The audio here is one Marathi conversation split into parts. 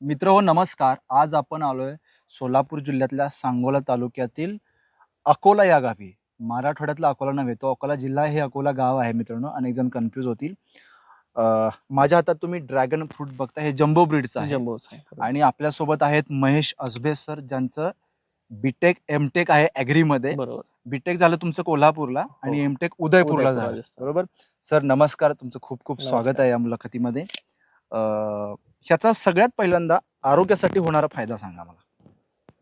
मित्र हो नमस्कार. आज आपण आलोय सोलापूर जिल्ह्यातल्या सांगोला तालुक्यातील अकोला या गावी. मराठवाड्यातला अकोला नव्हे तो अकोला जिल्हा हे अकोला गाव आहे मित्रांनो. अनेक जण कन्फ्यूज होतील. अं, माझ्या हातात तुम्ही ड्रॅगन फ्रूट बघता हे जम्बो ब्रीडचं आहे जम्बोच आहे. आणि आपल्यासोबत आहेत महेश असबे सर ज्यांचं बीटेक एमटेक आहे ॲग्रीमध्ये बरोबर. बीटेक झालं तुमचं कोल्हापूरला आणि हो. एमटेक उदयपूरला उदयपूर, झालं. राजस्थान. बरोबर? सर नमस्कार. तुमचं खूप खूप स्वागत नमस्कार. आहे या मुलाखतीमध्ये. अं, ह्याचा सगळ्यात पहिल्यांदा आरोग्यासाठी होणारा फायदा सांगा मला.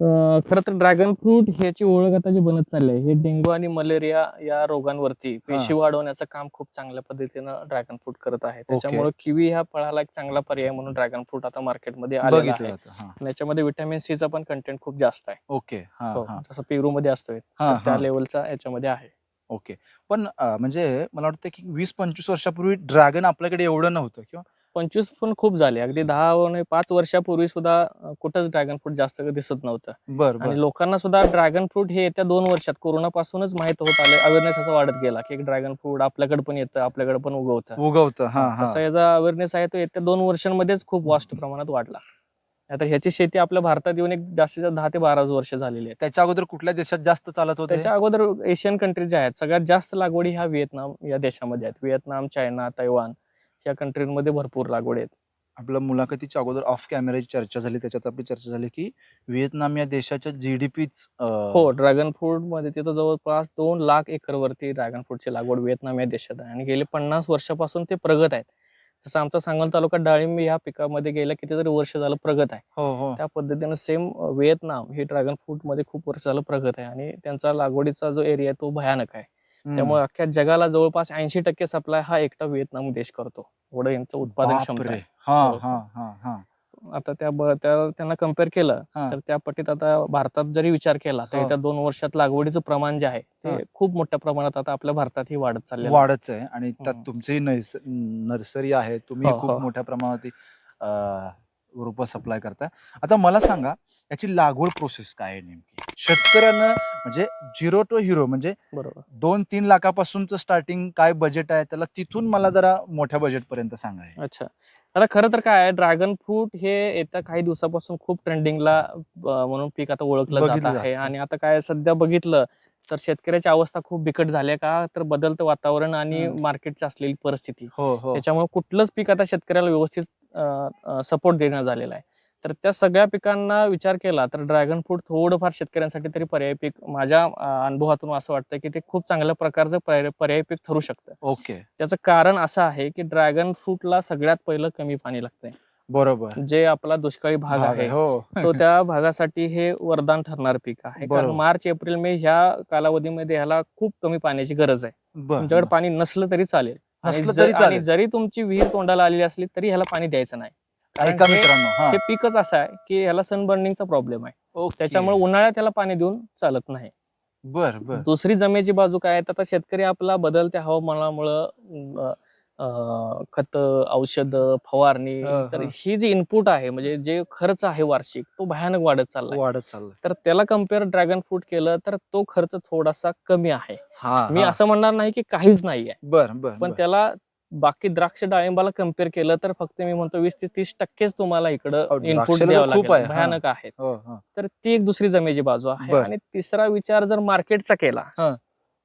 अं, खरं तर ड्रॅगन फ्रूट ह्याची ओळख आता जी बनत चालली आहे हे डेंग्यू आणि मलेरिया या रोगांवरती पेशी वाढवण्याचं काम खूप चांगल्या पद्धतीनं ड्रॅगन फ्रूट करत आहे. त्याच्यामुळे किवी ह्या फळाला एक चांगला पर्याय म्हणून ड्रॅगन फ्रूट आता मार्केटमध्ये आलेला बघितलं आहे जातं हा. आणि याच्यामध्ये विटॅमिन सीचा पण कंटेंट खूप जास्त आहे. ओके हा हो, हा. जसं पेरू मध्ये असतोय हा तर त्या हा. लेवलचा याच्यामध्ये आहे. ओके. पण अं, म्हणजे मला वाटतं की वीस पंचवीस वर्षापूर्वी ड्रॅगन आपल्याकडे एवढं नव्हतं किंवा पंचवीस पण खूप झाले. अगदी दहा पाच वर्षापूर्वी सुद्धा कुठंच ड्रॅगन फ्रूट जास्त दिसत नव्हतं. बर आणि लोकांना सुद्धा ड्रॅगन फ्रूट हे येत्या दोन वर्षात कोरोना पासूनच माहीत होत आलं. अवेअरनेस असं वाढत गेला की ड्रॅगन फ्रूट आपल्याकडे पण येतं आपल्याकडे पण उगवतं. उगवतं तसा याचा अवेअरनेस आहे तो येत्या दोन वर्षांमध्येच खूप वास्ट प्रमाणात वाढला. आता ह्याची शेती आपल्या भारतात येऊन एक जास्तीत जास्त दहा ते बारा वर्ष झालेली आहे. त्याच्या अगोदर कुठल्या देशात जास्त चालत होते? त्याच्या अगोदर एशियन कंट्रीज ज्या आहेत सगळ्यात जास्त लागवडी ह्या व्हिएतनाम या देशामध्ये आहेत. व्हिएतनाम चायना तैवान या कंट्रीमध्ये भरपूर लागवडी आहेत. आपल्या मुलाखतीच्या अगोदर ऑफ कॅमेराची चर्चा झाली त्याच्यात आपली चर्चा झाली की व्हिएतनाम या देशाच्या जीडीपीच हो ड्रॅगन फ्रूटमध्ये तिथं जवळपास दोन लाख एकर वरती ड्रॅगन फ्रूटची लागवड व्हिएतनाम या देशात आहे. आणि गेले पन्नास वर्षापासून ते प्रगत आहेत. जसं आमचा सांगोल तालुका डाळिंब या पिकामध्ये गेल्या कितीतरी वर्ष झालं प्रगत आहे. हो हो. त्या पद्धतीनं सेम व्हिएतनाम हे ड्रॅगन फ्रूटमध्ये खूप वर्ष झालं प्रगत आहे. आणि त्यांचा लागवडीचा जो एरिया आहे तो भयानक आहे. त्यामुळे अख्ख्या जगाला जवळपास ऐंशी टक्के सप्लाय हा एकटा व्हिएतनाम देश करतो एवढं यांचं उत्पादन क्षमता. आहे हा हो. हा हा हा आता त्या ब- त्या- त्यांना कंपेअर केलं हा. तर त्या पटीत आता भारतात जरी विचार केला तर हो. येत्या दोन वर्षात लागवडीचं प्रमाण जे आहे हा. ते खूप मोठ्या प्रमाणात आता आपल्या भारतात ही वाढत चाललेलं आहे. वाढच आहे आणि त्यात हम्म. तुमची नर्सरी आहे तुम्ही हो, खूप हो. मोठ्या प्रमाणात रोप सप्लाय करता. आता मला सांगा याची लागवड प्रोसेस काय आहे नेमकी? शेतकऱ्यानं म्हणजे झिरो टू हिरो म्हणजे बरोबर. दोन तीन लाखापासूनच स्टार्टिंग काय बजेट आहे त्याला तिथून मला जरा मोठ्या बजेट पर्यंत सांगा अच्छा. आता खरं तर काय ड्रॅगन फ्रूट हे येत्या काही दिवसापासून खूप ट्रेंडिंगला म्हणून पीक आता ओळखलं जात बघितलं आहे. जातं. आणि आता काय सध्या बघितलं तर शेतकऱ्याची अवस्था खूप बिकट झाली आहे का तर बदलतं वातावरण आणि हम्म. मार्केटची असलेली परिस्थिती. हो हो. त्याच्यामुळे कुठलंच पीक आता शेतकऱ्याला व्यवस्थित सपोर्ट देणं झालेला आहे. तर त्या सगळ्या पिकांना विचार केला तर ड्रॅगन फ्रूट थोडंफार शेतकऱ्यांसाठी तरी पर्यायी पीक माझ्या अनुभवातून असं वाटतं की ते खूप चांगल्या प्रकारचं पर्याय- पीक ठरू शकतं. ओके. त्याचं कारण असं आहे की ड्रॅगन फ्रूटला सगळ्यात पहिलं कमी पाणी लागतंय. बरोबर. जे आपला दुष्काळी भाग आहे हो. तो त्या भागासाठी हे वरदान ठरणार पीक आहे. कारण. मार्च एप्रिल मे ह्या कालावधीमध्ये ह्याला खूप कमी पाण्याची गरज आहे. तुमच्याकडे. पाणी नसलं तरी चालेल. आणि नसलं जर- तरी आणि चालेल. जरी तुमची विहीर तोंडाला आलेली असली तरी ह्याला पाणी द्यायचं नाही. कारण ऐका हे- मित्रांनो हा. हे पिकच असं आहे की ह्याला सनबर्निंगचा प्रॉब्लेम आहे. ओके. त्याच्यामुळे उन्हाळ्यात त्याला पाणी देऊन चालत नाही. बर बर. दुसरी जमेची बाजू काय आहे? तर आता शेतकरी आपला बदलत्या हवामानामुळं खत औषध फवारणी हं, तर हं. ही जी इनपुट आहे म्हणजे जे खर्च आहे वार्षिक तो भयानक वाढत चाललाय वाढत चाललंय तर त्याला कंपेअर ड्रॅगन फ्रूट केलं तर तो खर्च थोडासा कमी आहे हा मी. असं म्हणणार नाही की काहीच नाहीये बर बर पण बर. त्याला बाकी द्राक्ष डाळिंबाला कंपेअर केलं तर फक्त मी म्हणतो वीस ते तीस टक्केच तुम्हाला इकडं इनपुट द्राक्षाला तर द्यावं खूप आहे, लागेल हा. भयानक आहेत हो, हो. तर ती एक दुसरी जमेची बाजू आहे बर. आणि तिसरा विचार जर मार्केटचा केला हा.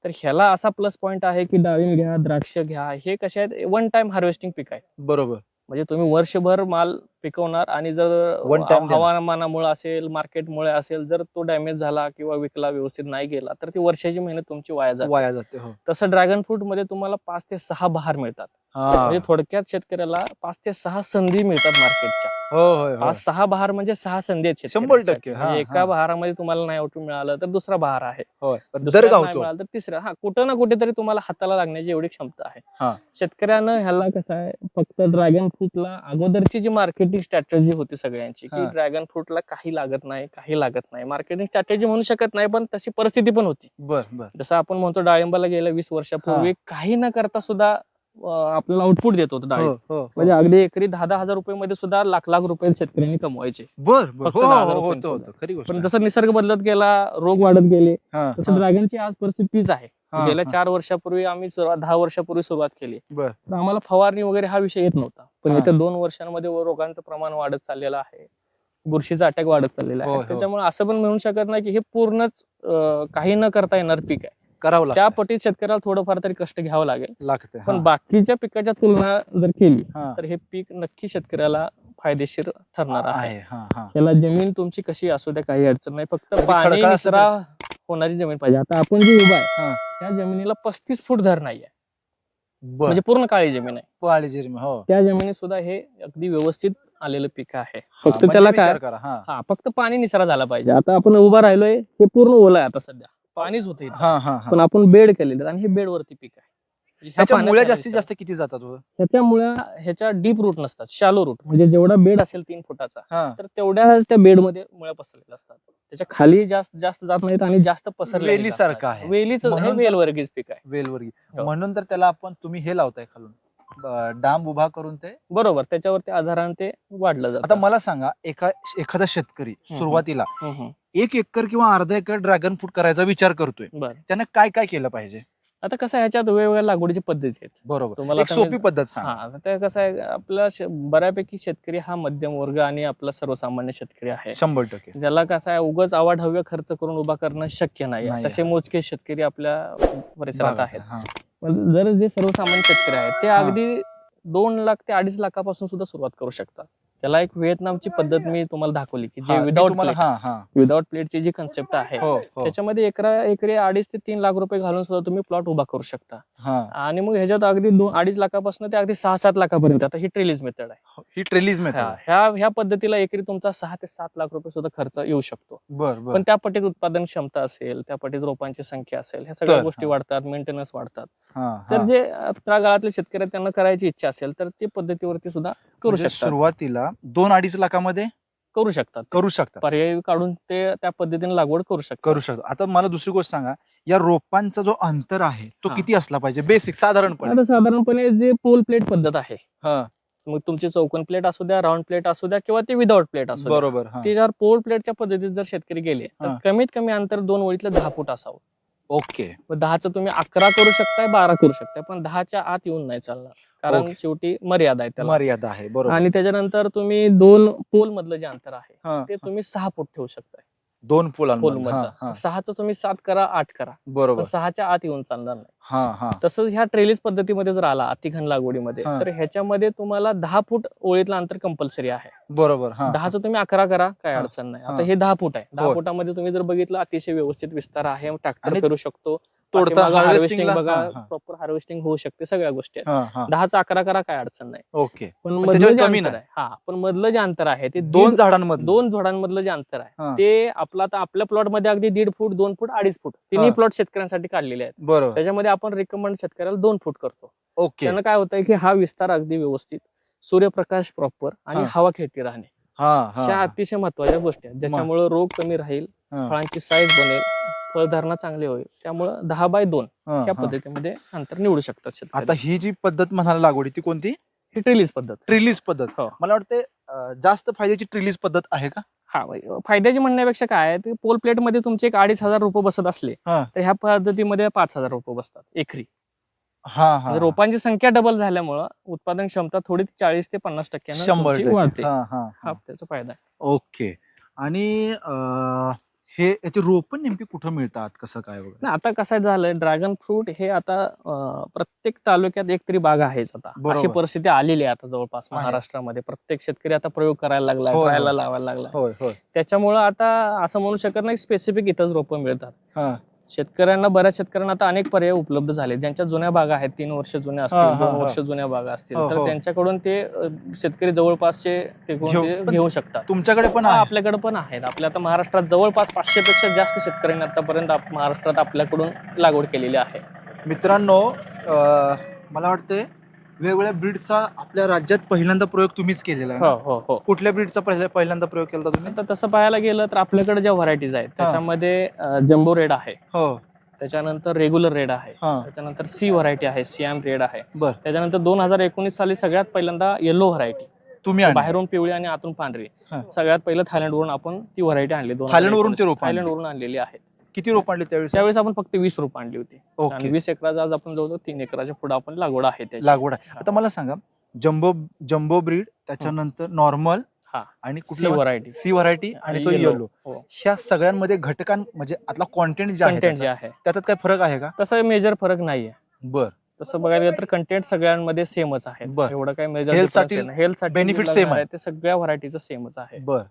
तर ह्याला असा प्लस पॉइंट आहे की डाळिंब घ्या द्राक्ष घ्या हे कसे आहेत? वन टाइम हार्वेस्टिंग पीक आहे. बरोबर. म्हणजे तुम्ही वर्षभर माल पिकवणार आणि जर One time देणार. हवामानामुळे असेल मार्केटमुळे असेल जर तो डॅमेज झाला किंवा विकला व्यवस्थित नाही गेला तर ती वर्षाची मेहनत तुमची वाया जाते. वाया जाते हो. तसं ड्रॅगन फ्रूटमध्ये तुम्हाला पाच ते सहा बहार मिळतात. म्हणजे थोडक्यात शेतकऱ्याला पाच ते सहा संधी मिळतात मार्केटच्या. हो सहा बहार म्हणजे सहा संधी आहेत शंभर. टक्के, म्हणजे एका. बहारामध्ये तुम्हाला नाही आउटपुट मिळालं तर दुसरा बहार आहे. मिळालं तर तिसरा. हा कुठं ना कुठेतरी तुम्हाला हाताला लागण्याची एवढी क्षमता. आहे. शेतकऱ्यानं ह्याला कसं आहे फक्त ड्रॅगन फ्रूटला अगोदरची जी मार्केटिंग स्ट्रॅटेजी होती सगळ्यांची की. ड्रॅगन फ्रूटला काही लागत नाही काही लागत नाही. मार्केटिंग स्ट्रॅटेजी म्हणू शकत नाही पण तशी परिस्थिती पण होती. बर बर. जसं आपण म्हणतो डाळिंबाला गेल्या वीस वर्षापूर्वी काही न करता सुद्धा आपल्याला आउटपुट देत होतं डाळिंब हो, हो, हो. म्हणजे अगदी एकरी दहा दहा हजार रुपये मध्ये सुद्धा लाख लाख रुपये शेतकऱ्यांनी कमवायचे. बर पण. जसं निसर्ग बदलत गेला रोग वाढत गेले तसं ड्रॅगनची आज परिस्थिती तीच आहे. गेल्या. चार वर्षापूर्वी आम्ही सुरुवात दहा वर्षापूर्वी सुरुवात केली. तर आम्हाला फवारणी वगैरे हा विषय येत नव्हता. पण. येत्या दोन वर्षांमध्ये व रोगांचं प्रमाण वाढत चाललेलं आहे. बुरशीचा अटॅक वाढत चाललेला. आहे. त्याच्यामुळे असं पण म्हणू शकत नाही की हे पूर्णच काही न करता येणार पीक आहे. करावं त्या लागतं पटीत शेतकऱ्याला थोडंफार तरी कष्ट घ्यावं लागेल. लागतं पण हा, बाकीच्या पिकाच्या तुलना जर केली हा. तर हे पीक नक्की शेतकऱ्याला फायदेशीर ठरणार आहे. आहे हा हा. त्याला जमीन तुमची कशी असू द्या काही अडचण नाही. फक्त अगदी पाणी खडकाळ निचरा होणारी जमीन पाहिजे. आता आपण जे उभा आहे. त्या जमिनीला पस्तीस फूट धर नाहीये. बर. म्हणजे पूर्ण काळी जमीन आहे. पाळी जिरमी हो. त्या जमिनीत सुद्धा हे अगदी व्यवस्थित आलेलं पीक आहे. हा, फक्त म्हणजे त्याला विचार काय करा हा. हा फक्त पाणी निसरा झाला पाहिजे. आता आपण उभा राहिलोय हे पूर्ण ओलं आहे आता सध्या. पाणीच होते हा हा हा. पण आपण बेड केलेले आणि हे बेडवरती पीक आहे. ह्या ह्याच्या पाण्यात मुळे काय जास्तीत? जास्त किती जातात हो? ह्याच्या मुळ्या ह्याच्या डीप रूट नसतात शालो रूट. म्हणजे जेवढा बेड असेल तीन फुटाचा हा. तर तेवढ्या त्या बेडमध्ये मुळ्या पसरलेल्या असतात. त्याच्याखाली जास्त जास्त जात नाहीत आणि जास्त पसरले वेलीसारखं आहे. वेलीच हे म्हणून तर- वेलवर्गीच पीक आहे. वेलवर्गी हो. म्हणून तर त्याला आपण तुम्ही हे लावताय खालून. ब- डांब उभा करून ते बरोबर त्याच्यावरती आधाराने ते वाढलं आता जातं मला सांगा एका एखादा शेतकरी सुरुवातीला हम्म, हम्म. एक एकर किंवा अर्धा एकर ड्रॅगन फ्रूट करायचा विचार करतोय. बरं. त्यानं काय काय केलं पाहिजे? आता कसं आहे, ह्याच्यात वेगवेगळ्या लागवडीची पद्धती आहेत. बरोबर. तुम्हाला एक सोपी पद्धत सांग. हा कसं आहे आपला श- बऱ्यापैकी शेतकरी हा मध्यम वर्ग आणि आपला सर्वसामान्य शेतकरी आहे. शंभर टक्के. ज्याला कसं आहे उगाच आवाढव्य खर्च करून उभा करणं शक्य नाही नाही तसे मोजके शेतकरी आपल्या परिसरात आहेत. हा. पण जर जे सर्वसामान्य शेतकरी आहेत ते. अगदी दोन लाख ते अडीच लाखापासून सुद्धा सुरुवात करू शकतात. त्याला एक व्हिएतनामची पद्धत मी तुम्हाला दाखवली की जे हा, विदाउट हा हा. विदाउट प्लेटची जी कन्सेप्ट आहे हो हो. त्याच्यामध्ये एकरा एकरी अडीच ते तीन लाख रुपये घालून सुद्धा तुम्ही प्लॉट उभा करू शकता. हा. आणि मग ह्याच्यात अगदी दोन अडीच लाखापासून ते अगदी सहा सात लाखापर्यंत. आता ही ट्रेलिस मेथड आहे. ही ट्रेलीज ह्या मेथड ह्या- ह्या पद्धतीला एकरी तुमचा सहा ते सात लाख रुपये सुद्धा खर्च येऊ शकतो. पण त्या पटीत उत्पादन क्षमता असेल त्या पटीत रोपांची संख्या असेल ह्या सगळ्या गोष्टी हा. वाढतात मेंटेनन्स वाढतात. हा तर हा. जे तळागाळातले शेतकरी त्यांना करायची इच्छा असेल तर ते पद्धतीवरती सुद्धा करू म्हणजे शकतात. सुरुवातीला दोन अडीच लाखामध्ये करू शकतात. करू शकता पर्याय काढून ते त्या पद्धतीने लागवड करू शकतात. करू शकतो आता मला दुसरी गोष्ट सांगा या रोपांचा जो अंतर आहे तो हा. किती असला पाहिजे? बेसिक साधारणपणे. आता साधारणपणे जे पोल प्लेट पद्धत आहे हा, मग तुमची चौकोन प्लेट असू द्या राऊंड प्लेट असू द्या किंवा ते विदाउट प्लेट असू द्या. बरोबर हा. ते जर पोल प्लेटच्या पद्धतीत जर शेतकरी गेले तर हा. कमीत कमी अंतर दोन ओळीतलं दहा फूट असावं. ओके. मग दहाचं तुम्ही अकरा करू शकताय बारा करू शकताय पण दहाच्या आत येऊन नाही चालणार. कारण. शेवटी मर्यादा आहे त्याला. मर्यादा आहे बरोबर. आणि त्याच्यानंतर तुम्ही दोन पोल मधलं जे अंतर आहे हा, ते तुम्ही सहा फूट ठेवू शकताय. दोन पोल हा, मधलं सहाचं तुम्ही सात करा आठ करा. बरोबर. सहाच्या आत येऊन चालणार नाही. तसंच ह्या ट्रेलिस पद्धतीमध्ये जर आला अतिघन लागवडीमध्ये. तर ह्याच्यामध्ये तुम्हाला दहा फूट ओळीतलं अंतर कंपल्सरी आहे. बरोबर हा. दहाचं तुम्ही अकरा करा काय. अडचण नाही. आता हे. दहा फूट आहे. दहा. फुटामध्ये तुम्ही जर बघितलं अतिशय व्यवस्थित विस्तार आहे ट्रॅक्टर फिरू शकतो. हार्वेस्टिंग बघा प्रॉपर हार्वेस्टिंग होऊ शकते सगळ्या गोष्टी आहेत. दहाचा अकरा करा काय अडचण नाही. ओके. पण मधलं हा. पण मधलं जे अंतर आहे ते दोन झाडांमध्ये दोन झाडांमधलं जे अंतर आहे. ते आपलं आता आपल्या प्लॉटमध्ये अगदी दीड फूट दोन फूट अडीच फूट तिन्ही. प्लॉट शेतकऱ्यांसाठी काढलेले आहेत. बरोबर. त्याच्यामध्ये आपण रिकमेंड शेतकऱ्याला दोन फूट करतो. ओके. त्यानं काय होतंय की हा विस्तार अगदी व्यवस्थित सूर्यप्रकाश प्रॉपर आणि. हवा खेळती राहणे. हा ह्या अतिशय महत्त्वाच्या गोष्टी आहेत. ज्याच्यामुळे रोग कमी राहील. फळांची साईज बनेल फळधारणा चांगली होईल. त्यामुळं दहा बाय दोन हा. पद्धतीमध्ये अंतर निवडू शकतात आता ही जी पद्धत म्हणाला लागवडी ती कोणती? ही ट्रिलीज पद्धत. ट्रिलीज पद्धत. हो. मला वाटते जास्त फायद्याची ट्रिलीज पद्धत आहे का? हा फायद्याची म्हणण्यापेक्षा काय आहे ते पोल प्लेटमध्ये तुमचे एक अडीच हजार रुपये बसत असले हा. तर ह्या पद्धतीमध्ये पाच हजार रुपये बसतात एकरी हा हा म्हणजे रोपांची संख्या डबल झाल्यामुळं उत्पादन क्षमता थोडी चाळीस ते पन्नास टक्क्यानं शंभर तुमची टक्के. वाढते हा हा हा हा. त्याचा फायदा आहे ओके आणि अं, हे याचे रोपण नेमकी कुठं मिळतात? कसं काय वगैरे? नाही, आता कसं झालंय ड्रॅगन फ्रूट हे आता अं, प्रत्येक तालुक्यात एक तरी बाग आहेच आता. बरोबर. अशी परिस्थिती आलेली आहे आता जवळपास आहे. महाराष्ट्रामध्ये. प्रत्येक शेतकरी आता प्रयोग करायला लागला होय, होय. लावायला लागला. होय होय. त्याच्यामुळं आता असं म्हणू शकत नाही स्पेसिफिक इथंच रोपं मिळतात. हा. शेतकऱ्यांना बऱ्याच शेतकऱ्यांना आता अनेक पर्याय उपलब्ध झाले ज्यांच्या जुन्या बागा आहेत तीन वर्ष जुन्या असतील दोन. वर्ष जुन्या बागा असतील हो, तर हो. त्यांच्याकडून ते शेतकरी जवळपासचे ते घेऊ- शकतात. तुमच्याकडे पण आपल्याकडे पण आहेत. आपल्या आता महाराष्ट्रात जवळपास पाचशे पेक्षा जास्त शेतकऱ्यांनी आतापर्यंत महाराष्ट्रात आपल्याकडून लागवड केलेली आहे. मित्रांनो मला वाटते वेगवेगळ्या ब्रीडचा आपल्या राज्यात पहिल्यांदा प्रयोग तुम्हीच केलेला आहे. हो ना? हो हो. कुठल्या ब्रीडचा पहिल्यांदा प्रयोग केला होता तुम्ही? आता तसं पाहायला गेलं तर आपल्याकडे ज्या व्हरायटीज आहेत त्याच्यामध्ये जम्बो रेड आहे. हो. त्याच्यानंतर रेग्युलर रेड आहे. हा. त्याच्यानंतर सी व्हरायटी आहे सियाम रेड आहे. बर. त्याच्यानंतर दोन हजार एकोणीस साली सगळ्यात पहिल्यांदा येलो व्हरायटी तुम्ही आणली. बाहेरून पिवळी आणि आतून पांढरी. हा. सगळ्यात पहिलं थायलंडवरून आपण ती व्हरायटी आणली. थायलंडवरून ते रोपं आणली? थायलंडवरून आणलेली आहे किती रोप आणले त्यावेळेस? त्यावेळेस आपण फक्त वीस रुपये आणली होती. आणि ओके. वीस एकराचा आज आपण जवळजवळ तीन एकराच्या पुढे आपण लागवड आहे त्याची. लागवड आहे. आता मला सांगा जम्बो जम्बो ब्रीड त्याच्यानंतर नॉर्मल हा. आणि सी कुठल्या व्हरायटी सी व्हरायटी आणि आणि तो. येलो हो. ह्या सगळ्यांमध्ये घटकां म्हणजे आतला कॉन्टेंट जे आहे कंटेंट जे त्याचा, आहे. त्याच्यात काय फरक आहे का? तसं मेजर फरक नाहीये. बर. तसं बघायला गेलं तर कंटेंट सगळ्यांमध्ये सेमच आहे. बरं. एवढं काही मेजर Health साठी हेल्थ benefit same आहे. ते सगळ्या व्हरायटीचं सेमच आहे. बर.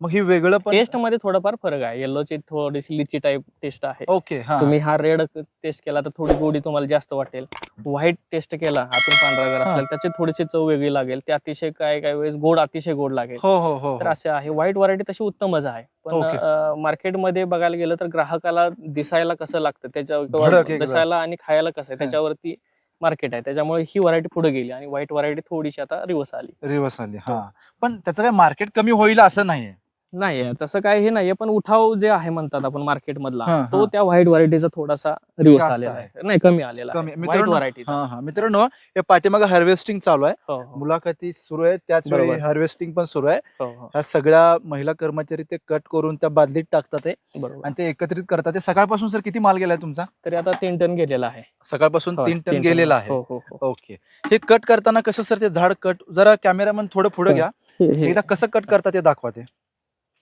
मग ही वेगळं पण टेस्टमध्ये थोडाफार फरक आहे. येल्लोची थोडीशी लिची टाईप टेस्ट आहे. ओके हा तुम्ही हा रेड टेस्ट केला तर थोडी गोडी तुम्हाला जास्त वाटेल. व्हाईट टेस्ट केला आतून पांढरा हा. असेल त्याची थोडीशी चव वेगळी लागेल. ते अतिशय काय काय वेळेस गोड अतिशय गोड लागेल. हो हो हो तर असे आहे. व्हाईट व्हरायटी तशी उत्तमच आहे. पण मार्केटमध्ये बघायला गेलं तर ग्राहकाला दिसायला कसं लागतं? त्याच्या भडक किंवा एकदम. दिसायला आणि खायला कसं आहे? त्याच्यावरती मार्केट आहे. त्याच्यामुळे ही व्हरायटी पुढे गेली आणि व्हाईट व्हरायटी थोडीशी आता रिवर्स आली. रिवर्स आली हा. पण त्याचं काय मार्केट कमी होईल असं नाहीये. नाही तसं काय हे नाहीये पण उठाव जे आहे म्हणतात आपण मार्केट मधला तो. त्या व्हाईट व्हरायटीचा थोडासा रिवर्स जास्त आलेला आहे. नाही कमी आलेला मित्रांनो, व्हाईट व्हरायटीचा हा मित्रांनो पाठीमागे हार्वेस्टिंग चालू आहे. हो हो, मुलाखती सुरू आहे. त्याच वेळी. हार्वेस्टिंग पण सुरू आहे. हो ह्या सगळ्या महिला कर्मचारी ते कट करून त्या बादलीत टाकतात आणि ते एकत्रित करतात. ते सकाळपासून सर किती माल गेलाय तुमचा? तरी आता तीन टन गेलेला आहे. सकाळपासून तीन टन गेलेला आहे. ओके. हे कट करताना कसं सर ते झाड कट जरा कॅमेरामन थोडं पुढे. घ्या. एकदा कसं कट करतात ते दाखवा ते.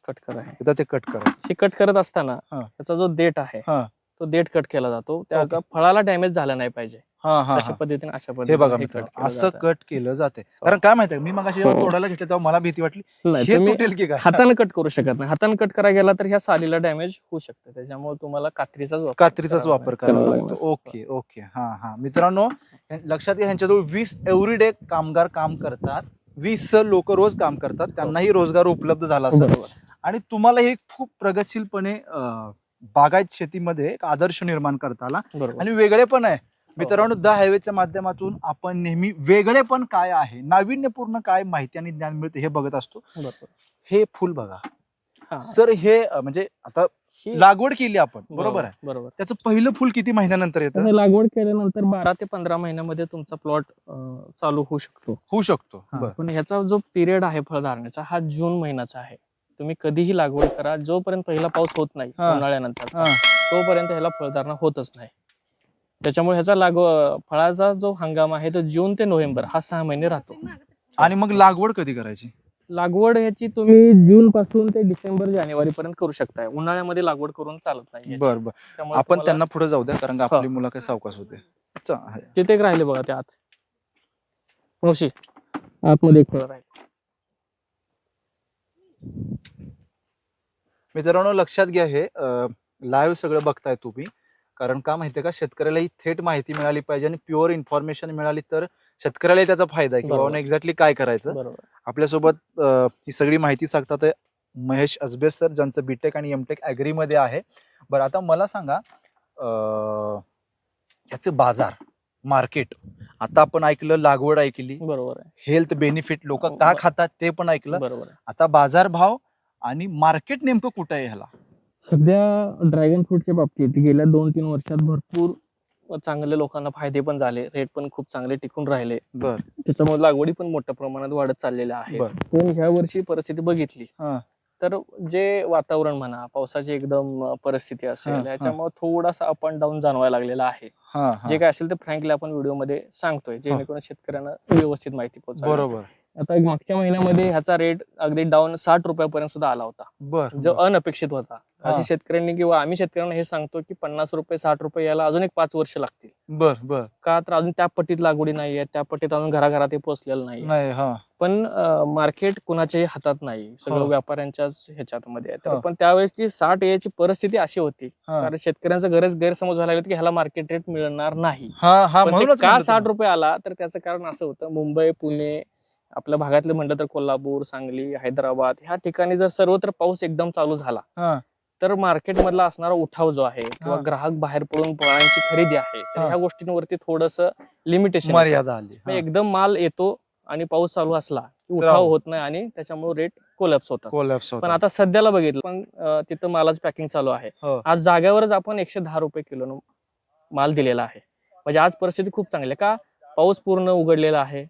कट कर आहे. एकदा ते कट करा. हे कट करत असताना हा. त्याचा जो देठ आहे हा. तो देठ कट केला जातो. त्या ओके. फळाला डॅमेज झाला नाही पाहिजे. हा हा अशा हा. पद्धतीने अशा हे पद्धतीने बघा मित्रांनो असं. कट केलं जाते. कारण काय माहितीये मी मग जेव्हा हो. तोडायला घेतलं तेव्हा मला भीती वाटली. हे तुटेल की काय? हाताने कट करू शकत नाही. हाताने कट करायला गेला तर ह्या सालीला डॅमेज होऊ शकतं. त्याच्यामुळे तुम्हाला कात्रीचाच वापर कात्रीचाच करावा वापर लागेल. करावा करावा लागतो. Okay okay. हा हा. मित्रांनो हे लक्षात घ्या ह्यांच्याजवळ वीस एव्हरीडे कामगार काम करतात. वीस लोक रोज काम करतात त्यांनाही रोजगार उपलब्ध झाला बरोबर. आणि तुम्हाला हे खूप प्रगतशीलपणे बागायत शेतीमध्ये एक आदर्श निर्माण करता आला. आणि वेगळे पण आहे. मित्रांनो द हायवेच्या माध्यमातून आपण नेहमी वेगळे पण काय आहे नाविन्यपूर्ण काय माहिती आणि ज्ञान मिळते हे बघत असतो. हे फुल बघा. हा. सर हे म्हणजे आता ही- लागवड केली आपण. बरोबर आहे. बरोबर. त्याचं पहिलं फुल किती महिन्यानंतर येतं? आणि लागवड केल्यानंतर बारा ते पंधरा महिन्यामध्ये तुमचा प्लॉट चालू होऊ शकतो. होऊ शकतो. हा, बरं. पण ह्याचा जो पिरियड आहे फळधारणेचा हा जून महिन्याचा आहे. तुम्ही कधीही लागवड करा जोपर्यंत पहिला पाऊस होत नाही हा. उन्हाळ्यानंतर हा. तोपर्यंत ह्याला फळधारणा होतच नाही. त्याच्यामुळे ह्याचा लाग फळाचा जो हंगाम आहे तो जून ते नोव्हेंबर हा सहा महिने राहतो. आणि मग लागवड कधी करायची? लागवड ह्याची तुम्ही जून पासून ते डिसेंबर जानेवारी पर्यंत करू शकताय. उन्हाळ्यामध्ये लागवड करून चालत नाही याची. बर बर. त्यामुळे आपण तुम्हाला- त्यांना पुढे जाऊ द्या कारण का आपली मुलं काही सावकाश होते. चा- आहे. तिथे एक राहिले बघा त्या आत मावशी आतमध्ये एक फळ राहील. मित्रांनो लक्षात घ्या हे लाईव्ह सगळं बघताय तुम्ही. कारण का माहितीये का? शेतकऱ्याला ही थेट माहिती मिळाली पाहिजे आणि प्युअर इन्फॉर्मेशन मिळाली तर शेतकऱ्याला त्याचा फायदा आहे की. बाबा एक्झॅक्टली काय करायचं? आपल्यासोबत ही सगळी माहिती सांगतात महेश अजबेस सर ज्यांचं बीटेक आणि एमटेक ऍग्री मध्ये आहे. बरं आता मला सांगा अं, ह्याचे बाजार मार्केट आता आपण ऐकलं लागवड ऐकली बरोबर हेल्थ बेनिफिट लोक का खातात ते पण ऐकलं. बरोबर आता बाजार भाव आणि मार्केट नेमकं कुठं आहे ह्याला? सध्या ड्रॅगन फ्रूटच्या बाबतीत गेल्या दोन तीन वर्षात भरपूर चांगले लोकांना फायदे पण झाले रेट पण खूप चांगले टिकून राहिले. बर. त्याच्यामुळे लागवडी पण मोठ्या प्रमाणात वाढत चाललेल्या आहे बर. पण ह्या वर्षी परिस्थिती बघितली हा. तर जे वातावरण म्हणा पावसाची एकदम परिस्थिती हा, असेल हा. याच्यामुळे थोडासा अप अँड डाऊन जाणवायला लागलेला आहे. हा हा. जे काय असेल ते फ्रँकली आपण व्हिडिओमध्ये सांगतोय जेणेकरून शेतकऱ्यांना व्यवस्थित माहिती पोहोचेल बरोबर. आता मागच्या महिन्यामध्ये ह्याचा रेट अगदी डाऊन साठ रुपयापर्यंत सुद्धा आला होता. बर जो अनपेक्षित होता. अशी शेतकऱ्यांनी किंवा आम्ही शेतकऱ्यांना हे सांगतो की पन्नास रुपये साठ रुपये याला अजून एक पाच वर्ष लागतील. बर बर. का तर अजून त्या पट्टीत लागवडी नाहीये त्या पट्टीत अजून घराघरात हे पोहोचलेलं नाही नाही हा. पण मार्केट कुणाच्याही हातात नाही सगळं. व्यापाऱ्यांच्याच ह्याच्यात मध्ये आहे. तर. पण त्यावेळेसची साठ याची परिस्थिती अशी होती. कारण शेतकऱ्यांचा गरज गैरसमज व्हायला लागला की ह्याला मार्केट रेट मिळणार नाही. ते का साठ. रुपये आला? तर त्याचं कारण असं होतं. मुंबई पुणे आपल्या भागातले म्हटलं तर कोल्हापूर सांगली हैदराबाद ह्या ठिकाणी जर सर्वत्र पाऊस एकदम चालू झाला हा तर मार्केट मधला असणारा उठाव जो आहे किंवा हा. ग्राहक बाहेर पडून फळांची खरेदी आहे तर हा. ह्या गोष्टींवरती थोडस लिमिटेशन मर्यादा आली हा. एकदम माल येतो आणि पाऊस चालू असला की उठाव होत नाही आणि त्याच्यामुळे रेट कोलॅप्स होतात Collapse पण. आता सध्याला बघितलं पण अं, तिथं मालाच पॅकिंग चालू आहे हो. आज जाग्यावरच आपण एकशे दहा रुपये किलो माल दिलेला आहे म्हणजे आज परिस्थिती खूप चांगली आहे का पाऊस पूर्ण उघडलेला आहे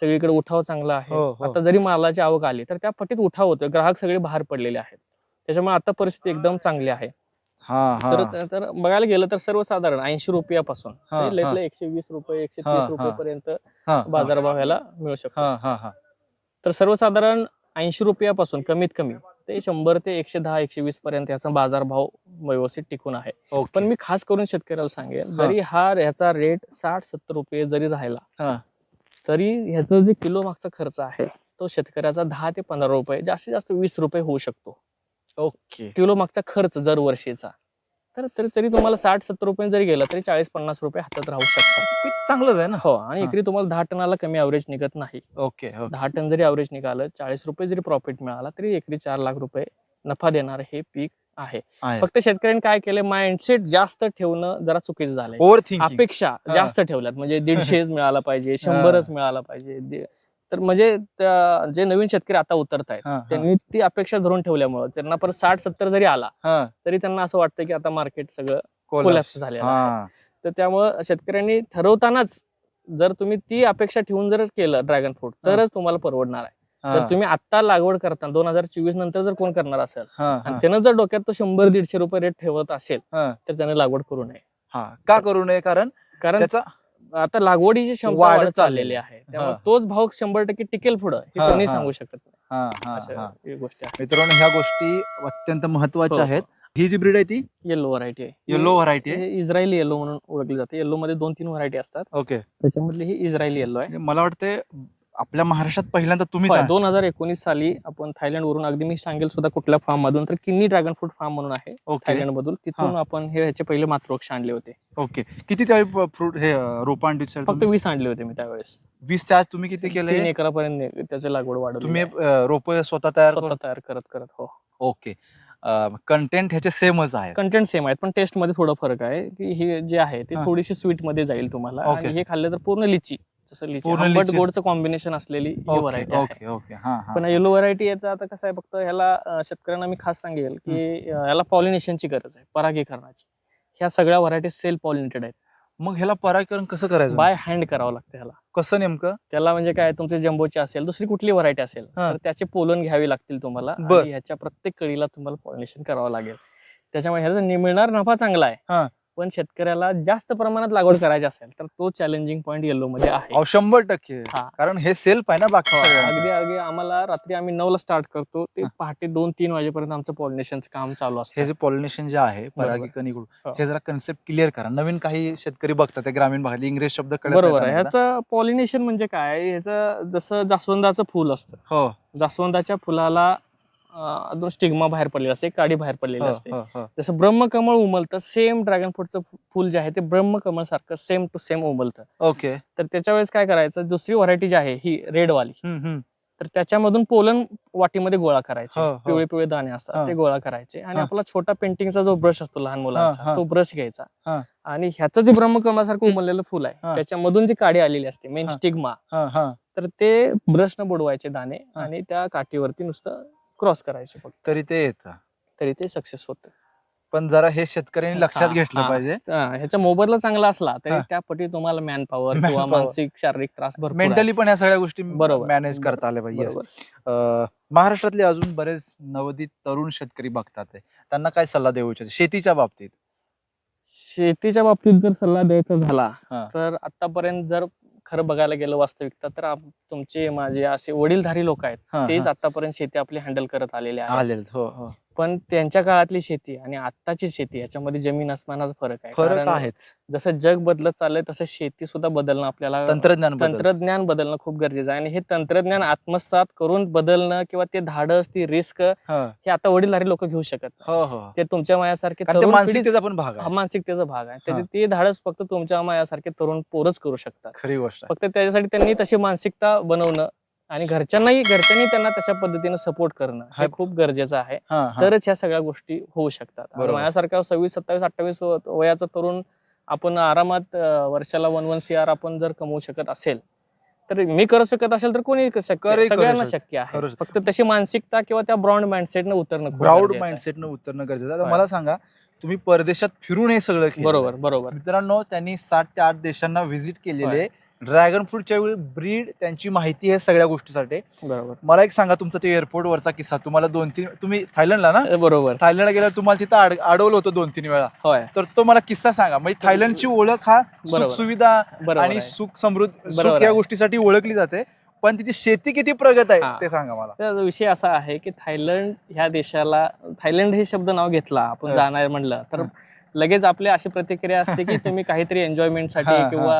सगळीकडे उठाव चांगला आहे. हो, हो. आता जरी मालाची आवक आली तर त्या पट्टीत उठाव होतोय. ग्राहक सगळे बाहेर पडलेले आहेत. त्याच्यामुळे आता परिस्थिती एकदम चांगली आहे. हा हा. तर तर बघायला गेलं तर सर्वसाधारण ऐंशी रुपयापासून. हा, ते एकशे वीस रुपये एकशे हा, तीस हा. रुपये पर्यंत हा, हा. बाजारभाव ह्याला मिळू शकतो. हा हा हा. तर सर्वसाधारण ऐंशी रुपयापासून कमीत कमी ते शंभर ते एकशे दहा एकशे वीस पर्यंत याचा बाजारभाव व्यवस्थित टिकून आहे. ओके. पण मी खास करून शेतकऱ्याला सांगेल जरी हा ह्याचा रेट साठ सत्तर रुपये जरी राहिला हा. तरी ह्याचा जे किलो मागचा खर्च आहे तो शेतकऱ्याचा दहा ते पंधरा रुपये जास्तीत जास्त वीस रुपये होऊ शकतो. ओके. किलो मागचा खर्च दर वर्षीचा. तर तरी तरी तुम्हाला साठ सत्तर रुपये जरी गेला तरी चाळीस पन्नास रुपये हातात राहू शकतात. चांगलंच आहे ना? हो आणि. एकरी तुम्हाला दहा टनाला कमी अवरेज निघत नाही. Okay okay. दहा टन जरी अवरेज निघालं चाळीस रुपये जरी प्रॉफिट मिळाला तरी एकरी चार लाख रुपये नफा देणार हे पीक आहे. फक्त शेतकऱ्यांनी काय केलं माइंडसेट जास्त ठेवणं जरा चुकीचं झालंय. थिंकिंग अपेक्षा. जास्त ठेवल्यात. म्हणजे दीडशेच मिळाला पाहिजे शंभरच मिळाला पाहिजे. तर म्हणजे जे नवीन शेतकरी आता उतरत आहेत त्यांनी ती अपेक्षा धरून ठेवल्यामुळे त्यांना परत साठ सत्तर जरी आला तरी त्यांना असं वाटतं की आता मार्केट सगळं कोलॅप्स झालेलं आहे. तर त्यामुळं शेतकऱ्यांनी ठरवतानाच जर तुम्ही ती अपेक्षा ठेवून जर केलं ड्रॅगन फ्रूट तरच तुम्हाला परवडणार आहे. तर तुम्ही आता लागवड करता दोन हजार चोवीस नंतर जर कोण करणार असेल आणि त्यानं जर डोक्यात तो शंभर दीडशे रुपये रेट ठेवत असेल तर त्याने लागवड करू नये. का करू नये? कारण कारण त्याचा आता लागवडीची क्षमता वाढत चाललेली. आहे. त्यामुळे हा. तोच भाव शंभर टक्के टिकेल पुढं हे हा, कोणी हा. सांगू शकत नाही. हा, हा, हा. हे मित्रांनो ह्या गोष्टी अत्यंत महत्त्वाच्या हो, आहेत. ही. जी ब्रीड आहे ती? येलो व्हरायटी आहे. येलो व्हरायटी आहे? हे इस्रायली येलो म्हणून ओळखली जाते. येलो मध्ये दोन तीन व्हरायटी असतात. ओके त्याच्यामधली ही इस्रायली येलो आहे. मला वाटतं आपल्या महाराष्ट्रात पहिल्यांदा तुम्हीच आहे. दोन हजार एकोणीस साली आपण थायलंड वरून अगदी मी सांगेल सुद्धा कुठल्या फार्म मधून तर किन्नी ड्रॅगन फ्रूट फार्म म्हणून आहे थायलंड मधून तिथून आपण हे ह्याचे पहिले मातृवृक्ष आणले होते. ओके. किती त्यावेळी फ्रूट हे रोपा आणली सर फक्त वीस आणले होते मी त्यावेळेस. वीस आज तुम्ही किती केले? तीन एकरापर्यंत त्याची लागवड वाढवली तुम्ही रोप स्वतः तयार स्वतः तयार करत करत हो. ओके. कंटेंट ह्याचे सेमच आहे कंटेंट सेम आहेत पण टेस्टमध्ये थोडं फरक आहे की हे जे आहे ते. थोडीशी स्वीटमध्ये जाईल तुम्हाला. हे खाल्लं तर पूर्ण लिची. जसं लिची पूर्ण आंबट लिची. गोडचं कॉम्बिनेशन असलेली ही ओके व्हरायटी आहे. ओके ओके हा हा. पण येलो व्हरायटी याचा आता कसं आहे फक्त ह्याला अं, शेतकऱ्यांना मी खास सांगेल की अं, ह्याला पॉलिनेशनची गरज आहे परागीकरणाची. ह्या सगळ्या व्हरायटी सेल पॉलिनेटेड आहेत. मग ह्याला परागीकरण कसं करायचं? बाय हँड करावं लागतं ह्याला. कसं नेमकं? त्याला म्हणजे काय तुमचे जम्बोची असेल दुसरी कुठली व्हरायटी असेल हा. तर त्याचे पोलन घ्यावी लागतील तुम्हाला बर. आणि ह्याच्या प्रत्येक कळीला तुम्हाला पॉलिनेशन करावं लागेल. त्याच्यामुळे ह्याचा नि- मिळणार नफा चांगला हा. आहे पण शेतकऱ्याला जास्त प्रमाणात लागवड करायची असेल तर तो चॅलेंजिंग पॉईंट येलो मध्ये आहे शंभर टक्के हा. कारण हे सेल्फ आहे ना बाकी हो, सगळ्यांचं. अगदी अगदी आम्हाला रात्री आम्ही नऊला स्टार्ट करतो ते हा. पहाटे दोन तीन वाजेपर्यंत आमचं पॉलिनेशनचं काम चालू हे असतं जे पॉलिनेशन जे आहे परागीकरण इकडून हो. हे जरा कन्सेप्ट क्लिअर करा नवीन काही शेतकरी बघतात ते ग्रामीण भागातले इंग्रज शब्द कळत बरोबर आहे. ह्याचं पॉलिनेशन म्हणजे काय ह्याचं जसं जास्वंदाचं फुल असतं हो जास्वंदाच्या फुलाला अजून स्टिग्मा बाहेर पडलेला असते काडी बाहेर पडलेली असते. जसं ब्रह्मकमळ उमलतं सेम ड्रॅगन फ्रूटचं फुल जे आहे ते ब्रह्मकमळ सारखं सेम टू सेम उमलतं ओके तर त्याच्या वेळेस काय करायचं दुसरी व्हरायटी जी आहे ही रेड वाली. तर त्याच्यामधून पोलन वाटीमध्ये गोळा करायचे. पिवळे पिवळे दाणे असतात. ते गोळा करायचे आणि. आपला छोटा पेंटिंगचा जो ब्रश असतो लहान. मुलांचा तो ब्रश घ्यायचा. आणि ह्याचं जे ब्रह्मकमळासारखं उमललेलं फुल आहे. त्याच्यामधून जी काडी आलेली असते मेन. स्टिग्मा. तर ते ब्रशनं बुडवायचे दाणे. आणि त्या काठीवरती नुसतं क्रॉस करायचे फक्त तरी ते येतं तरी ते सक्सेस होतं पण जरा हे शेतकऱ्यांनी लक्षात हा, घेतलं हा. पाहिजे हा, ह्याचा मोबदला चांगला असला तरी हा. त्या पटी तुम्हाला मॅन पॉवर किंवा. मानसिक शारीरिक त्रास भरपूर आहे. मेंटली पण या सगळ्या गोष्टी बरोबर. मॅनेज करता आल्या पाहिजे Yes. बरोबर. अं, महाराष्ट्रातले अजून बरेच नवोदित तरुण शेतकरी बघतात आहे. त्यांना काय सल्ला देऊ इच्छिता शेतीच्या बाबतीत शेतीच्या बाबतीत जर सल्ला द्यायचा झाला हा. तर आतापर्यंत जर खरं बघायला गेलं वास्तविकता तर आप- तुमचे माझे असे वडीलधारी लोक आहेत. हा, तेच हा. आतापर्यंत शेती आपली हँडल करत आलेले आहेत. आलेल हो हो. पण त्यांच्या काळातली शेती आणि आत्ताची शेती याच्यामध्ये जमीन आसमानाचा फरक आहे. फरक आहेच. जसं जग बदलत चाललंय तसं शेती सुद्धा बदलणं आपल्याला तंत्रज्ञान. तंत्रज्ञान बदलणं खूप गरजेचं आहे. आणि हे तंत्रज्ञान आत्मसात करून बदलणं किंवा ते धाडस ती रिस्क हा. आता वडीलधारी लोक घेऊ शकत. हो हो. ते तुमच्या मायासारखे मानसिकतेचा पण भाग हा आहे मानसिकतेचा भाग आहे. त्याचे ते धाडस फक्त तुमच्या मायासारखे तरुण पोरच करू शकतात. खरी गोष्ट फक्त त्याच्यासाठी त्यांनी तशी मानसिकता बनवणं आणि घरच्यांनाही घरच्यांनी त्यांना तशा पद्धतीनं सपोर्ट करणं हे. खूप गरजेचं आहे. तरच ह्या सगळ्या गोष्टी होऊ शकतात. माझ्यासारख्या सव्वीस सत्तावीस अठ्ठावीस वयाचा तरुण आपण आरामात वर्षाला वन वन सी आर आपण जर कमवू शकत असेल तर मी करू शकत असेल तर कोणी. सगळ्यांना. शक्य आहे. फक्त तशी मानसिकता किंवा त्या ब्रॉड माइंडसेटनं उतरणं प्राऊड गरजेचं आहे. माइंडसेटनं उतरणं गरजेचं. मला सांगा तुम्ही परदेशात फिरून हे सगळं. बरोबर बरोबर मित्रांनो त्यांनी सात ते आठ देशांना व्हिजिट केलेले ड्रॅगन फ्रूटच्या वेळी ब्रीड त्यांची माहिती आहे सगळ्या गोष्टीसाठी बरोबर मला एक सांगा तुमचा ते एअरपोर्ट वरचा किस्सा तुम्हाला दोन तीन तुम्ही थायलंडला ना बरोबर थायलंडला गेल्यावर तुम्हाला तिथं अड- अडवलं होतं दोन तीन वेळा होय तर तो मला किस्सा सांगा म्हणजे थायलंडची ओळख हा सुख बरोबर. सुविधा बरोबर आणि आहे. सुख समृद्ध बरोबर या आहे. गोष्टीसाठी ओळखली जाते पण तिची शेती किती प्रगत आहे हा. ते सांगा मला त्याचा विषय असा आहे की थायलंड ह्या देशाला थायलंड हे शब्द नाव घेतला आपण हा. जाणार म्हणलं तर. लगेच आपली अशी प्रतिक्रिया असते की तुम्ही काहीतरी एन्जॉयमेंटसाठी. किंवा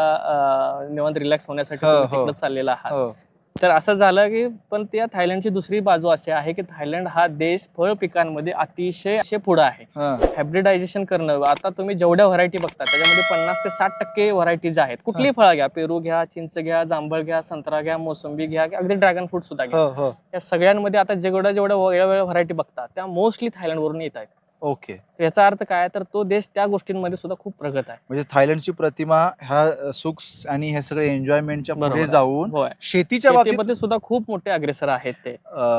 निवांत रिलॅक्स होण्यासाठी हो, हो. तिकडे चाललेला आहात. हो. तर असं झालं की पण त्या थायलंडची दुसरी बाजू अशी आहे की थायलंड हा देश फळ पिकांमध्ये अतिशय असे पुढे आहे. हा. हायब्रिडायझेशन करणं आता तुम्ही जेवढ्या व्हरायटी बघता त्याच्यामध्ये पन्नास ते साठ टक्के व्हरायटीज आहेत. कुठलीही फळं घ्या पेरू घ्या चिंच घ्या जांभळ घ्या संत्रा घ्या मोसंबी घ्या अगदी ड्रॅगन फ्रूट सुद्धा घ्या. या सगळ्यांमध्ये आता जेवढ्या जेवढ्या वेगळ्या वेगळ्या व्हरायटी बघता त्या मोस्टली थायलंड वरून येत आहेत. ओके. याचा अर्थ काय तर तो देश त्या गोष्टींमध्ये सुद्धा खूप प्रगत आहे. म्हणजे थायलंडची प्रतिमा ह्या सुख आणि हे सगळे एन्जॉयमेंटच्या पुढे. जाऊन होय. शेतीच्या बाबतीत शेतीमध्ये सुद्धा खूप मोठे अग्रेसर आहेत ते.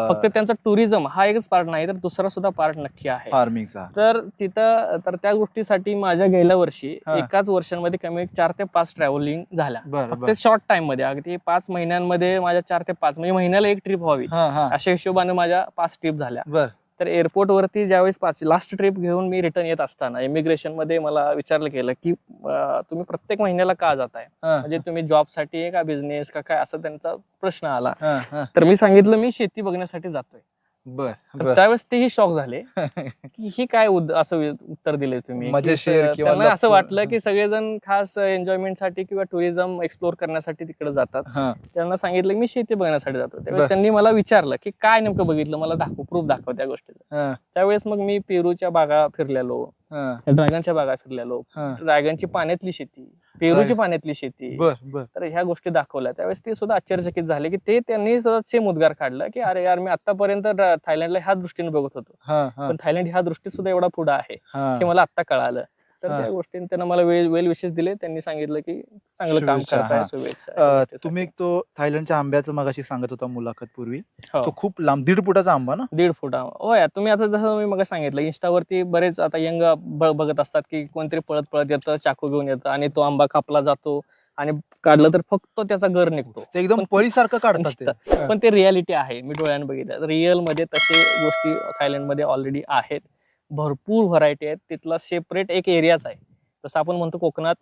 फक्त त्यांचा टुरिझम हा एकच पार्ट नाही तर दुसरा सुद्धा पार्ट नक्की आहे. फार्मिंगचा तर तिथं तर त्या गोष्टीसाठी माझ्या गेल्या वर्षी हा. एकाच वर्षांमध्ये कमी चार ते पाच ट्रॅव्हलिंग झाल्या. बरं फक्त बरं. शॉर्ट टाइममध्ये अगदी पाच महिन्यांमध्ये माझ्या चार ते पाच म्हणजे महिन्याला एक ट्रिप व्हावी. हा हा. अशा हिशोबाने माझ्या पाच ट्रिप झाल्या. बर. तर एअरपोर्ट वरती ज्यावेळेस पाच लास्ट ट्रिप घेऊन मी रिटर्न येत असताना इमिग्रेशनमध्ये मला विचारलं गेलं की तुम्ही प्रत्येक महिन्याला का जाताय? म्हणजे तुम्ही जॉबसाठी का बिझनेस का काय? असा त्यांचा प्रश्न आला. तर मी सांगितलं मी शेती बघण्यासाठी जातोय. बर तर त्यावेळेस तेही शॉक झाले. की ही काय असं उत्तर दिले तुम्ही? मजेशीर त्यांना असं. वाटलं की सगळेजण खास एन्जॉयमेंटसाठी किंवा टुरिझम एक्सप्लोर करण्यासाठी तिकडे जातात. त्यांना सांगितलं की मी शेती बघण्यासाठी जातो. त्यावेळेस त्यांनी मला विचारलं की काय नेमकं बघितलं? मला दाखव प्रूफ दाखव त्या गोष्टीचं. हा. त्यावेळेस मग मी पेरूच्या बागा फिरलेलो ड्रॅगनच्या बागा फिरलेलो. ड्रॅगनची पाण्यातली शेती. पेरूची पाण्यातली शेती. बर बर. तर ह्या गोष्टी दाखवल्या. त्यावेळेस ते सुद्धा आश्चर्यचकित झाले की ते त्यांनी सुद्धा सेम उद्गार काढला की अरे यार मी आतापर्यंत थायलंडला ह्या दृष्टीने बघत होतो. पण थायलंड ह्या दृष्टीत सुद्धा एवढा पुढे आहे हे. मला आता कळालं. तर. त्या गोष्टीने त्यांना मला वेल वेल विशेष दिले. त्यांनी सांगितलं की चांगलं काम करताय. शुभेच्छा. तुम्ही एक तो थायलंडच्या आंब्याचं मगाशी सांगत होता मुलाखत पूर्वी. हो. तो खूप लांब दीड फुटाचा आंबा ना? दीड फुटा होय तुम्ही आता जसं मी मग सांगितलं इंस्टावरती बरेच आता यंग बघत असतात की कोणतरी पळत पळत येतं चाकू घेऊन येतं आणि तो आंबा कापला जातो आणि काढलं तर फक्त त्याचा गर निघतो. ते एकदम पळीसारखं काढतात पण ते रियालिटी आहे. मी डोळ्याने बघितलं. रिअलमध्ये तसे गोष्टी थायलंडमध्ये ऑलरेडी आहेत. भरपूर व्हरायटी आहेत. तिथला सेपरेट एक एरियाच आहे. जसं आपण म्हणतो कोकणात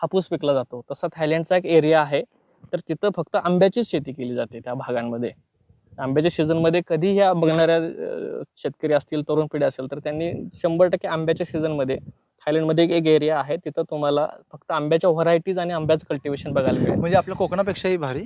हापूस पिकला जातो. तसा थायलंडचा एक एरिया आहे. तर तिथं फक्त आंब्याचीच शेती केली जाते त्या भागांमध्ये. आंब्याच्या सीझनमध्ये कधी ह्या बघणाऱ्या शेतकरी असतील तरुण पिढी असेल तर त्यांनी शंभर टक्के आंब्याच्या सीझनमध्ये थायलंडमध्ये एक एरिया आहे. तिथं तुम्हाला फक्त आंब्याच्या व्हरायटीज आणि आंब्याचं कल्टिवेशन बघायला मिळेल. म्हणजे आपल्या कोकणापेक्षाही भारी?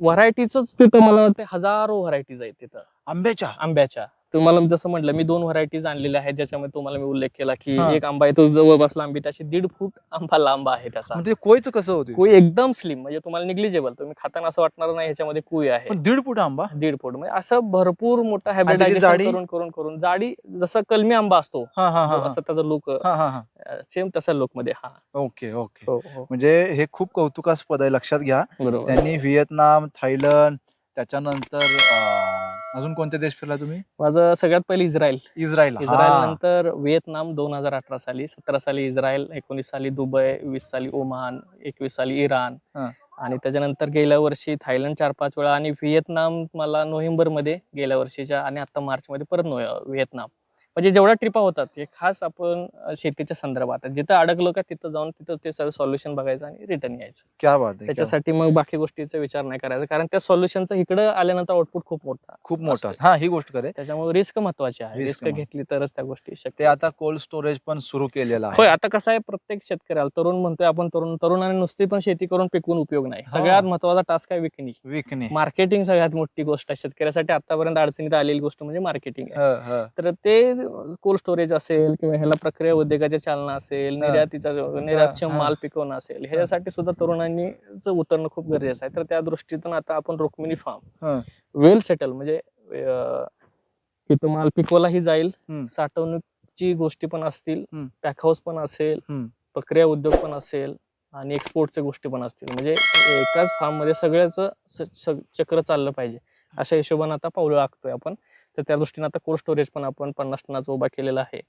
व्हरायटीच तिथं मला वाटतं हजारो व्हरायटीज आहेत तिथं. आंब्याच्या? आंब्याच्या. तुम्हाला जसं म्हटलं मी दोन व्हरायटीज आणलेल्या आहेत ज्याच्यामध्ये तुम्हाला मी उल्लेख केला की हा. एक आंबा आहे तो जवळपास लांबी त्याची दीड फूट आंबा लांब आहे त्याचा. म्हणजे कोयचं कसं होतं कुई एकदम स्लिम म्हणजे तुम्हाला निग्लिजेबल तुम्ही खाताना असं वाटणार नाही ह्याच्यामध्ये कुई आहे. पण दीड फुट आंबा? दीड फूट म्हणजे असं भरपूर मोठं हायब्रिडायझेशन जाडी? करून करून करून जाडी जसं कलमी आंबा असतो हा हा हा असं त्याचा लुक हा हा हा. सेम तसा लुकमध्ये हा. Okay okay. हो हो. म्हणजे हे खूप कौतुकास्पद आहे लक्षात घ्या. बरोबर. त्यांनी व्हिएतनाम थायलंड त्याच्यानंतर अं, अजून कोणते देश फिरला तुम्ही माझं सगळ्यात पहिले इस्रायल इस्रायल इस्रायल हा. नंतर व्हिएतनाम दोन हजार अठरा साली सतरा साली इस्रायल एकोणीस साली दुबई वीस साली ओमान एकवीस साली इराण हा. आणि त्याच्यानंतर गेल्या वर्षी थायलंड चार पाच वेळा आणि व्हिएतनाम मला नोव्हेंबरमध्ये गेल्या वर्षीच्या आणि आता मार्च मध्ये परत नो- व्हिएतनाम म्हणजे जेवढ्या ट्रिपा होतात हे खास आपण शेतीच्या संदर्भात. जिथं अडकलो का तिथं जाऊन तिथं ते सगळं सॉल्युशन बघायचं आणि रिटर्न यायचं. क्या बात आहे क्या बात. त्याच्यासाठी मग बाकी गोष्टीचा विचार नाही करायचा. कारण त्या सॉल्युशनचा इकडे आल्यानंतर आउटपुट खूप मोठा खूप मोठा. हा ही गोष्ट करे त्याच्यामुळे रिस्क महत्वाची आहे. Risk रिस्क घेतली तरच त्या गोष्टी शक्य ते आता कोल्ड स्टोरेज पण सुरू केलेलं होय आहे आता कसं आहे प्रत्येक शेतकऱ्याला तरुण म्हणतोय आपण तरुण तरुणाने नुसती पण शेती करून पिकवून उपयोग नाही. हा. सगळ्यात महत्त्वाचा टास्क आहे विकणी. विकणे. मार्केटिंग सगळ्यात मोठी गोष्ट आहे. शेतकऱ्यासाठी आतापर्यंत अडचणीत आलेली गोष्ट म्हणजे मार्केटिंग आहे. ह, ह. तर ते कोल्ड स्टोरेज असेल किंवा ह्याला प्रक्रिया उद्योगाच्या चालना असेल. निर्यातीचा निर्यातक्षम. माल पिकवणं असेल ह्याच्यासाठी सुद्धा तरुणांनी उतरणं खूप गरजेचं आहे तर त्या दृष्टीतून आता आपण रुक्मिणी हा. फार्म वेल सेटल म्हणजे तिथं माल पिकवलाही जाईल. साठवणूकची गोष्टी पण असतील हम्म. पॅक हाऊस पण असेल. प्रक्रिया उद्योग पण असेल आणि एक्सपोर्टच्या गोष्टी पण असतील म्हणजे एकाच फार्ममध्ये सगळ्याच चक्र चाललं पाहिजे अशा हिशोबाने आता पावलं लागतोय आपण तर त्या दृष्टीने आता कोल्ड स्टोरेज पण आपण पन्नास टनाचा उभा केलेला आहे.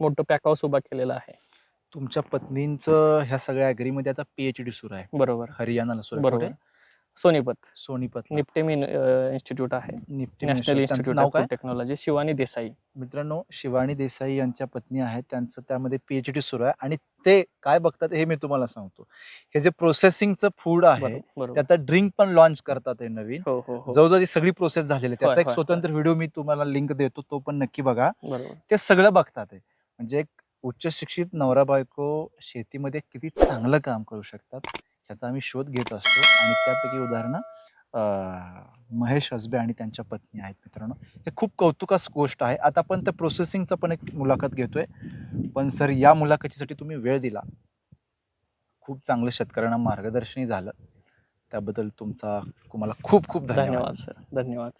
मोठं पॅक हाऊस उभा केलेला आहे. तुमच्या पत्नींचं ह्या सगळ्या ऍग्रीमध्ये आता पीएचडी सुरू आहे. बरोबर. हरियाणाला सुरू आहे. बरोबर. सोनीपत. सोनीपत निपटेम इन्स्टिट्यूट आहे. निफ्टी नॅशनल इन्स्टिट्यूट नाव काय? टेक्नॉलॉजी शिवानी देसाई. मित्रांनो शिवानी देसाई यांच्या पत्नी आहेत. त्यांचं त्यामध्ये पीएचडी सुरू आहे. आणि ते काय बघतात हे मी तुम्हाला सांगतो. हे जे प्रोसेसिंगचं फूड आहे बरोबर बरोबर. ते आता ड्रिंक पण लॉन्च करतात नवीन. हो हो हो. जवळजवळ ही सगळी प्रोसेस झालेली त्याचा एक स्वतंत्र व्हिडिओ मी तुम्हाला लिंक देतो. तो पण नक्की बघा. ते सगळं बघतात म्हणजे एक उच्च शिक्षित नवरा बायको शेतीमध्ये किती चांगलं काम करू शकतात. ह्याचा आम्ही शोध घेत असतो. आणि त्यापैकी उदाहरणं महेश हसबे आणि त्यांच्या पत्नी आहेत मित्रांनो. हे खूप कौतुकास गोष्ट आहे. आता आपण त्या प्रोसेसिंगचा पण एक मुलाखत घेतोय. पण सर या मुलाखतीसाठी तुम्ही वेळ दिला. खूप चांगलं शेतकऱ्यांना मार्गदर्शनही झालं. त्याबद्दल तुमचा तुम्हाला खूप खूप धन्यवाद. धन्यवाद सर. धन्यवाद.